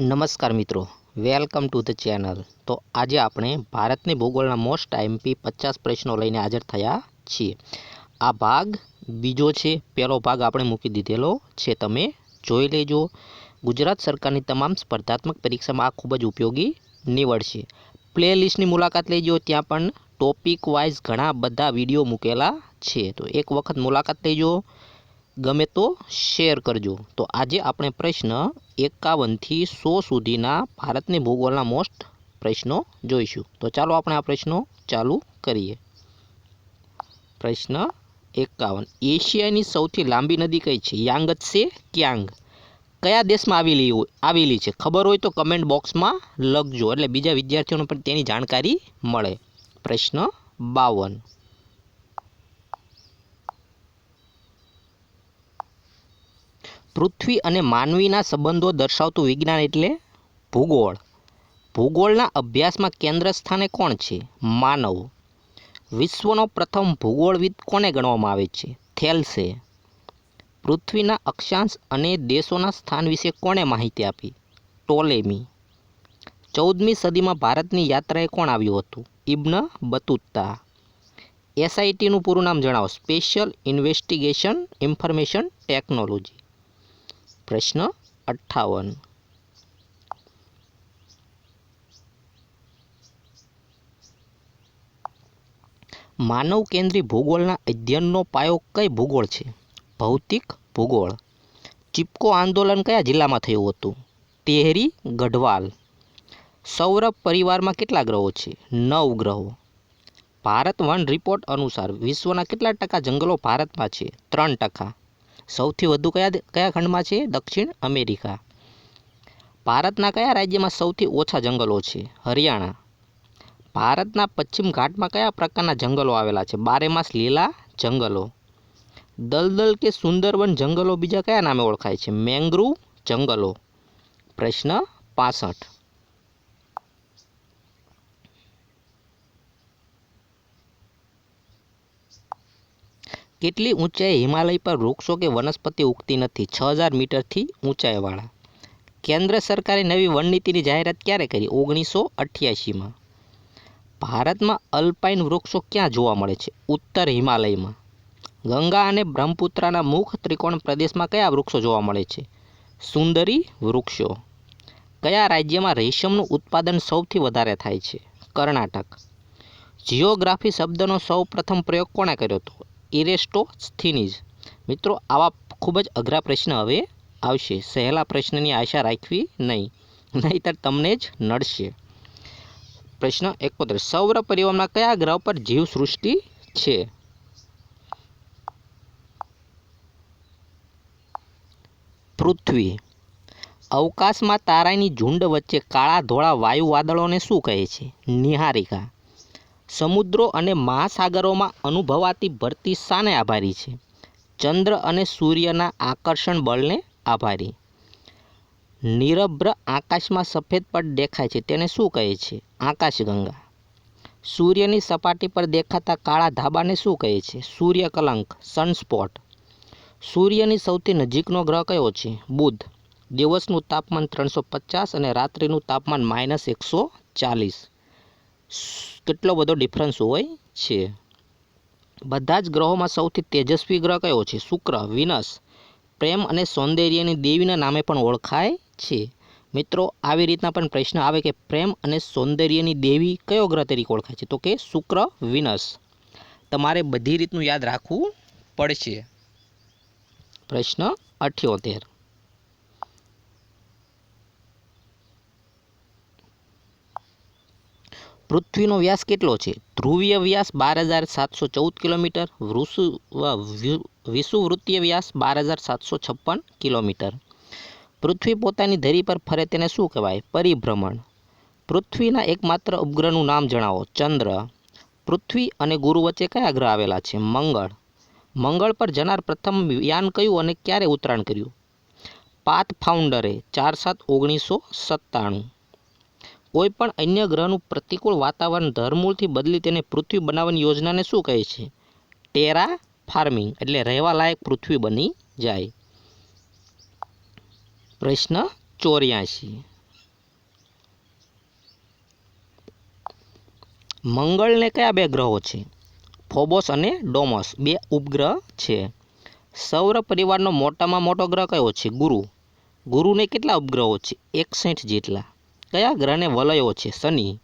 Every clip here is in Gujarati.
નમસ્કાર મિત્રો, વેલકમ ટુ ધ ચેનલ. તો આજે આપણે ભારતની ભૂગોળના મોસ્ટ આઈએમપી પચાસ પ્રશ્નો લઈને હાજર થયા છીએ. આ ભાગ બીજો છે, પહેલો ભાગ આપણે મૂકી દીધેલો છે, તમે જોઈ લેજો. ગુજરાત સરકારની તમામ સ્પર્ધાત્મક પરીક્ષામાં આ ખૂબ જ ઉપયોગી નીવડશે. પ્લે લિસ્ટની મુલાકાત લેજો, ત્યાં પણ ટોપિક વાઇઝ ઘણા બધા વીડિયો મૂકેલા છે. તો એક વખત મુલાકાત લેજો. ગમે તો શેર કરજો. તો આજે આપણે પ્રશ્ન એકાવનથી સો સુધીના ભારતની ભૂગોળના મોસ્ટ પ્રશ્નો જોઈશું. તો ચાલો આપણે આ પ્રશ્નો ચાલુ કરીએ. પ્રશ્ન એકાવન. એશિયાની સૌથી લાંબી નદી કઈ છે? યાંગત્સે ક્યાંગ? કયા દેશમાં આવેલી આવેલી છે? ખબર હોય તો કમેન્ટ બોક્સમાં લખજો. એટલે બીજા વિદ્યાર્થીઓને પણ તેની જાણકારી મળે. પ્રશ્ન બાવન. પૃથ્વી અને માનવીના સંબંધો દર્શાવતું વિજ્ઞાન એટલે ભૂગોળ. ભૂગોળના અભ્યાસમાં કેન્દ્ર સ્થાને કોણ છે? માનવ. વિશ્વનો પ્રથમ ભૂગોળવિદ કોને ગણવામાં આવે છે? થેલ્સે. પૃથ્વીના અક્ષાંશ અને દેશોના સ્થાન વિશે કોણે માહિતી આપી? ટોલેમી. ચૌદમી સદીમાં ભારતની યાત્રાએ કોણ આવ્યું હતું? ઇબ્ન બતુત્તા. એસઆઈટીનું પૂરું નામ જણાવો. Special investigation information technology. પ્રશ્ન અઠ્ઠાવન માનવ કેન્દ્રી ભૂગોળના અધ્યયનનો પાયો કઈ ભૂગોળ છે? ભૌતિક ભૂગોળ. ચિપકો આંદોલન કયા જિલ્લામાં થયું હતું? ટેહરી, ગઢવાલ. સૌર પરિવારમાં કેટલા ગ્રહો છે? નવ ગ્રહો. ભારત વન રિપોર્ટ અનુસાર વિશ્વના કેટલા ટકા જંગલો ભારતમાં છે? ત્રણ ટકા. સૌથી વધુ કયા કયા ખંડમાં છે? દક્ષિણ અમેરિકા. ભારતના કયા રાજ્યમાં સૌથી ઓછા જંગલો છે? હરિયાણા. ભારતના પશ્ચિમ ઘાટમાં કયા પ્રકારના જંગલો આવેલા છે? બારેમાસ લીલા જંગલો. દલદલ કે સુંદરવન જંગલો બીજા કયા નામે ઓળખાય છે? મેંગ્રુવ જંગલો. પ્રશ્ન પાસઠ. કેટલી ઊંચાઈ હિમાલય પર વૃક્ષો કે વનસ્પતિ ઉગતી નથી? છ હજાર મીટરથી ઊંચાઈવાળા. કેન્દ્ર સરકારે નવી વનનીતિની જાહેરાત ક્યારે કરી? ઓગણીસો અઠ્યાસીમાં. ભારતમાં અલ્પાઇન વૃક્ષો ક્યાં જોવા મળે છે? ઉત્તર હિમાલયમાં. ગંગા અને બ્રહ્મપુત્રાના મુખ ત્રિકોણ પ્રદેશમાં કયા વૃક્ષો જોવા મળે છે? સુંદરી વૃક્ષો. કયા રાજ્યમાં રેશમનું ઉત્પાદન સૌથી વધારે થાય છે? કર્ણાટક. જિયોગ્રાફી શબ્દનો સૌ પ્રથમ પ્રયોગ કોણે કર્યો હતો? ઇરેસ્ટોસ્થિનીઝ. મિત્રો, આવા ખૂબ જ અઘરા પ્રશ્ન હવે આવશે. સહેલા પ્રશ્નની આશા રાખવી નહીં, નહીતર તમને જ નડશે. પ્રશ્ન એકોતેર. સૌર પરિવારના કયા ગ્રહ પર જીવસૃષ્ટિ છે? પૃથ્વી. અવકાશમાં તારાની ઝુંડ વચ્ચે કાળા ધોળા વાયુ વાદળોને શું કહે છે? નિહારિકા. સમુદ્રો અને મહાસાગરોમાં અનુભવાતી ભરતી શાને આભારી છે. ચંદ્ર અને સૂર્યના આકર્ષણ બળને આભારી. નિરભ્ર આકાશમાં સફેદ પટ દેખાય છે, તેને શું કહે છે? આકાશગંગા. સૂર્યની સપાટી પર દેખાતા કાળા ધાબાને શું કહે છે? સૂર્યકલંક, સનસ્પોટ. સૂર્યની સૌથી નજીકનો ગ્રહ કયો છે? બુધ. દિવસનું તાપમાન ત્રણસો પચાસ અને રાત્રિનું તાપમાન માઇનસ એકસો ચાલીસ. કેટલો બધો ડિફરન્સ હોય છે. બધા જ ગ્રહોમાં સૌથી તેજસ્વી ગ્રહ કયો છે? શુક્ર, વિનસ, પ્રેમ અને સૌંદર્યની દેવીના નામે પણ ઓળખાય છે. મિત્રો, આવી રીતના પણ પ્રશ્ન આવે કે પ્રેમ અને સૌંદર્યની દેવી કયો ગ્રહ તરીકે ઓળખાય છે? તો કે શુક્ર, વિનસ. તમારે બધી રીતનું યાદ રાખવું પડશે. પ્રશ્ન અઠ્યોતેર. પૃથ્વીનો વ્યાસ કેટલો છે? ધ્રુવીય વ્યાસ બાર હજાર સાતસો ચૌદ કિલોમીટર, વૃષુ વિષુવૃત્તીય વ્યાસ બાર હજાર સાતસો છપ્પન કિલોમીટર. પૃથ્વી પોતાની ધરી પર ફરે તેને શું કહેવાય? પરિભ્રમણ. પૃથ્વીના એકમાત્ર ઉપગ્રહનું નામ જણાવો. ચંદ્ર. પૃથ્વી અને ગુરુ વચ્ચે કયા ગ્રહ આવેલા છે? મંગળ. મંગળ પર જનાર પ્રથમ યાન કયું અને ક્યારે ઉતરાણ કર્યું? પાથ ફાઉન્ડરે ચાર સાત ઓગણીસો સત્તાણું. કોઈપણ અન્ય ગ્રહનું પ્રતિકૂળ વાતાવરણ ધરમૂળથી બદલી તેને પૃથ્વી બનાવવાની યોજનાને શું કહે છે? ટેરા ફાર્મિંગ, એટલે રહેવા લાયક પૃથ્વી બની જાય. પ્રશ્ન ચોર્યાસી મંગળને કયા બે ગ્રહો છે? ફોબોસ અને ડોમસ, બે ઉપગ્રહ છે. સૌર પરિવારનો મોટામાં મોટો ગ્રહ કયો છે? ગુરુ. ગુરુને કેટલા ઉપગ્રહો છે? એકસઠ જેટલા. કયા ગ્રહને વલયો છે? શનિ.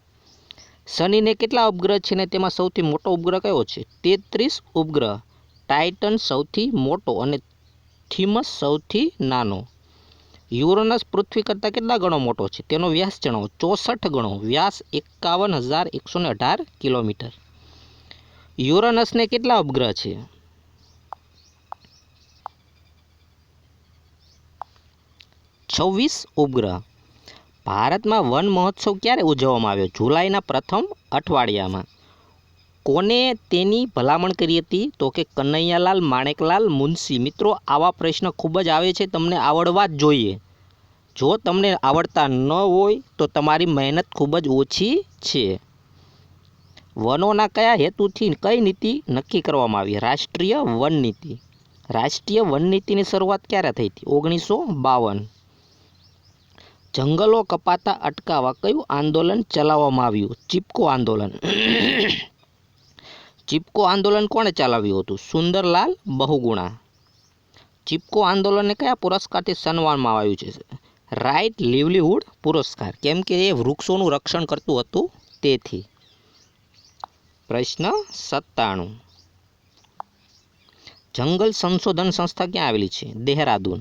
શનિને કેટલા ઉપગ્રહ છે ને તેમાં સૌથી મોટો ઉપગ્રહ કયો છે? તેત્રીસ ઉપગ્રહ. ટાઇટન સૌથી મોટો અને થીમસ સૌથી નાનો. યુરોનસ પૃથ્વી કરતાં કેટલા ગણો મોટો છે? તેનો વ્યાસ જણાવો ચોસઠ ગણો. વ્યાસ એકાવન હજાર એકસો ને અઢાર કિલોમીટર. યુરોનસને કેટલા ઉપગ્રહ છે? છવ્વીસ ઉપગ્રહ. ભારતમાં વન મહોત્સવ ક્યારે ઉજવવામાં આવ્યો? જુલાઈના પ્રથમ અઠવાડિયામાં. કોને તેની ભલામણ કરી હતી? તો કે કનૈયાલાલ, માણેકલાલ, મુનશી. મિત્રો, આવા પ્રશ્ન ખૂબ જ આવે છે, તમને આવડવા જ જોઈએ. જો તમને આવડતા ન હોય, તો તમારી મહેનત ખૂબ જ ઓછી છે. વનોના કયા હેતુથી કઈ નીતિ નક્કી કરવામાં આવી? રાષ્ટ્રીય વન નીતિ. રાષ્ટ્રીય વન નીતિની શરૂઆત ક્યારે થઈ હતી? ઓગણીસો બાવન. જંગલો કપાતા અટકાવવા કયું આંદોલન ચલાવવામાં આવ્યું? ચીપકો આંદોલન. ચીપકો આંદોલન કોણે ચલાવ્યું હતું? સુંદરલાલ બહુગુણા. ચીપકો આંદોલનને કયા પુરસ્કારથી સન્માનમાં આવ્યું છે? રાઇટ લિવલીહુડ પુરસ્કાર. કેમ કે એ વૃક્ષોનું રક્ષણ કરતું હતું તેથી. પ્રશ્ન સત્તાણું. જંગલ સંશોધન સંસ્થા ક્યાં આવેલી છે? Dehradun.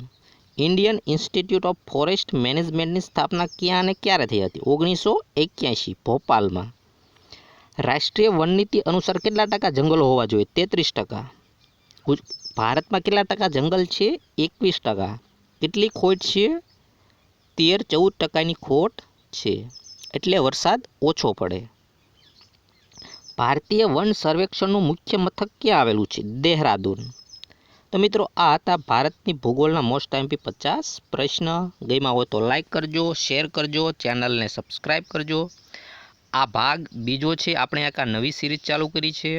Indian institute of forest મેનેજમેન્ટની સ્થાપના ક્યાં અને ક્યારે થઈ હતી? ઓગણીસો એક્યાસી ભોપાલમાં. રાષ્ટ્રીય વનનીતિ અનુસાર કેટલા ટકા જંગલો હોવા જોઈએ? તેત્રીસ ટકા. ભારતમાં કેટલા ટકા જંગલ છે? એકવીસ ટકા. કેટલી ખોટ છે? તેર, ચૌદ ટકાની ખોટ છે. એટલે વરસાદ ઓછો પડે. ભારતીય વન સર્વેક્ષણનું મુખ્ય મથક ક્યાં આવેલું છે? દેહરાદૂન. તો મિત્રો, આ હતા ભારતની ભૂગોળના મોસ્ટ ટાઈમપી પચાસ પ્રશ્ન. ગઈમાં હોય તો લાઈક કરજો શેર કરજો ચેનલને સબસ્ક્રાઈબ કરજો. આ ભાગ બીજો છે, આપણે એક આ નવી સિરીઝ ચાલુ કરી છે.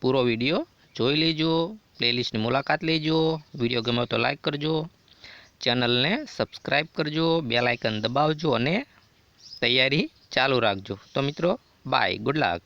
પૂરો વીડિયો જોઈ લેજો પ્લેલિસ્ટની મુલાકાત લેજો વીડિયો ગમ્યો તો લાઈક કરજો. ચેનલને સબસ્ક્રાઈબ કરજો બે લાઇકન દબાવજો અને તૈયારી ચાલુ રાખજો. તો મિત્રો બાય ગુડ લક